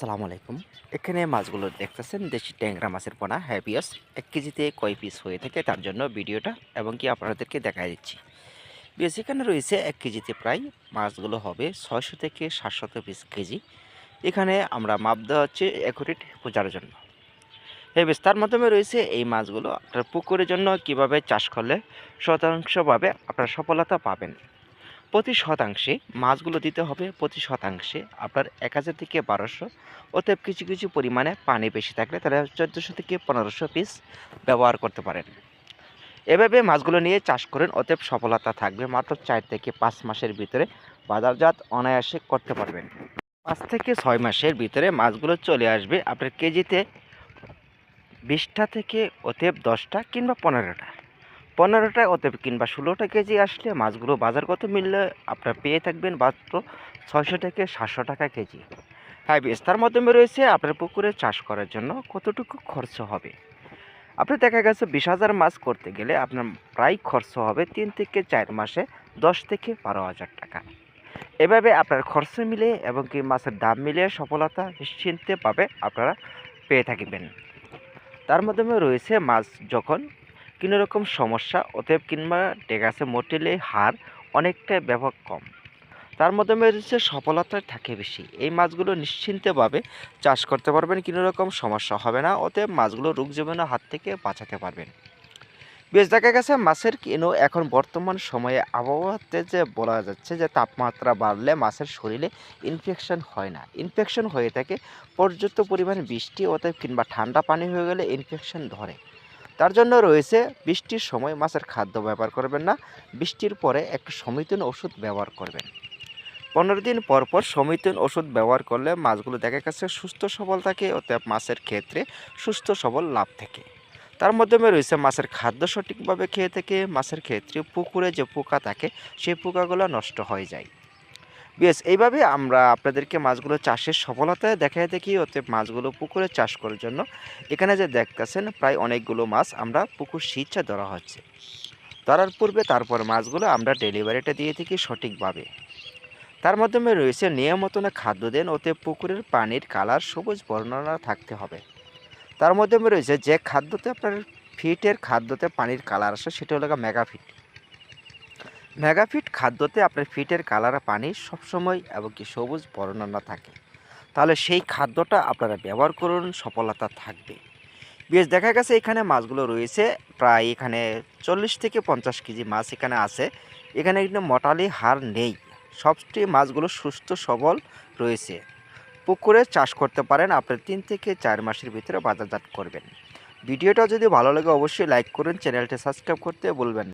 সালাম আলাইকুম। এখানে মাছগুলো দেখতেছেন, দেশি ট্যাংরা মাছের পোনা হ্যাপিয়াস এক কেজিতে কয় পিস হয়ে থাকে তার জন্য ভিডিওটা এবং কি আপনাদেরকে দেখা দিচ্ছি। বেশ এখানে রয়েছে এক কেজিতে প্রায় মাছগুলো হবে ছয়শো থেকে সাতশত পিস কেজি। এখানে আমরা মাপ দেওয়া হচ্ছে অ্যাকুরেট বোঝার জন্য। হ্যাঁ তার মাধ্যমে রয়েছে এই মাছগুলো আপনার পুকুরের জন্য কীভাবে চাষ করলে শতাংশভাবে আপনার সফলতা পাবেন। প্রতি শতাংশে মাছগুলো দিতে হবে প্রতি শতাংশে। আপনার এক হাজার থেকে বারোশো। অতএব কিছু কিছু পরিমাণে পানি বেশি থাকলে তাহলে চোদ্দোশো থেকে পনেরোশো পিস ব্যবহার করতে পারেন। এভাবে মাছগুলো নিয়ে চাষ করেন, অতএব সফলতা থাকবে। মাত্র চার থেকে পাঁচ মাসের ভিতরে বাজারজাত অনায়াসে করতে পারবেন। পাঁচ থেকে ছয় মাসের ভিতরে মাছগুলো চলে আসবে আপনার কেজিতে বিশটা থেকে অতএব দশটা কিংবা পনেরোটা। পনেরোটা অতএব কিংবা ষোলোটা কেজি আসলে মাছগুলো বাজারগত মূল্যে আপনার পেয়ে থাকবেন মাত্র ছয়শো থেকে সাতশো টাকা কেজি। হ্যাঁ বেশ তার মাধ্যমে রয়েছে আপনার পুকুরে চাষ করার জন্য কতটুকু খরচ হবে। আপনার দেখা গেছে বিশ হাজার মাছ করতে গেলে আপনার প্রায় খরচ হবে তিন থেকে চার মাসে দশ থেকে বারো হাজার টাকা। এভাবে আপনার খরচ মিলে এবং কি মাছের দাম মিলিয়ে সফলতা নিশ্চিন্তে পাবে আপনারা পেয়ে থাকবেন। তার মাধ্যমে রয়েছে মাছ যখন কোনো রকম সমস্যা, অতএব কিংবা টেকাসে মোটেলে হার অনেকটাই ব্যাপক কম। তার মাধ্যমে রয়েছে সফলতা থাকে বেশি। এই মাছগুলো নিশ্চিন্তভাবে চাষ করতে পারবেন কোনো রকম সমস্যা হবে না। অতএব মাছগুলো রোগ জীবাণুর হাত থেকে বাঁচাতে পারবেন। বেশ, দেখা গেছে মাছের কিনো এখন বর্তমান সময়ে আবহাওয়াতে যে বলা যাচ্ছে যে তাপমাত্রা বাড়লে মাছের শরীরে ইনফেকশন হয় না। ইনফেকশন হয়ে থাকে, পর্যাপ্ত পরিমাণ বৃষ্টি, অতএব কিংবা ঠান্ডা পানি হয়ে গেলে ইনফেকশন ধরে। তার জন্য রয়েছে বৃষ্টির সময় মাছের খাদ্য ব্যবহার করবেন না। বৃষ্টির পরে একটু সমিতন ওষুধ ব্যবহার করবেন। পনেরো দিন পর পর সমিতন ওষুধ ব্যবহার করলে মাছগুলো দেখা গেছে সুস্থ সবল থাকে, অতএব মাছের ক্ষেত্রে সুস্থ সবল লাভ থাকে। তার মাধ্যমে রয়েছে মাছের খাদ্য সঠিকভাবে খেয়ে থেকে, মাছের ক্ষেত্রে পুকুরে যে পোকা থাকে, সেই পোকাগুলো নষ্ট হয়ে যায়। বেশ, এইভাবে আমরা আপনাদেরকে মাছগুলো চাষের সফলতায় দেখায় দেখি অতএব মাছগুলো পুকুরে চাষ করার জন্য। এখানে যে দেখতেছেন, প্রায় অনেকগুলো মাছ আমরা পুকুর সিচ্ছা ধরা হচ্ছে। ধরার পূর্বে তারপর মাছগুলো আমরা ডেলিভারিটা দিয়ে থাকি সঠিকভাবে। তার মাধ্যমে রয়েছে নিয়মতনে খাদ্য দেন ওতে পুকুরের পানির কালার সবুজ বর্ণনা থাকতে হবে। তার মাধ্যমে রয়েছে যে খাদ্যতে আপনার ফিটের খাদ্যতে পানির কালার আসে, সেটা হলো মেগাফিট মেগাফিট খাদ্যতে আপনার ফিটের কালার পানি সবসময় এবং কি সবুজ বর্ণনা থাকে। তাহলে সেই খাদ্যটা আপনারা ব্যবহার করুন, সফলতা থাকবে। বেশ, দেখা গেছে এখানে মাছগুলো রয়েছে, প্রায় এখানে চল্লিশ থেকে পঞ্চাশ কেজি মাছ এখানে আছে। এখানে কিন্তু মোটালি হার নেই। সবটি মাছগুলো সুস্থ, সবল রয়েছে। পুকুরে চাষ করতে পারেন, আপনার তিন থেকে চার মাসের ভিতরে বাজারজাত করবেন। ভিডিওটা যদি ভালো লাগে, অবশ্যই লাইক করুন, চ্যানেলটি সাবস্ক্রাইব করতে বলবেন।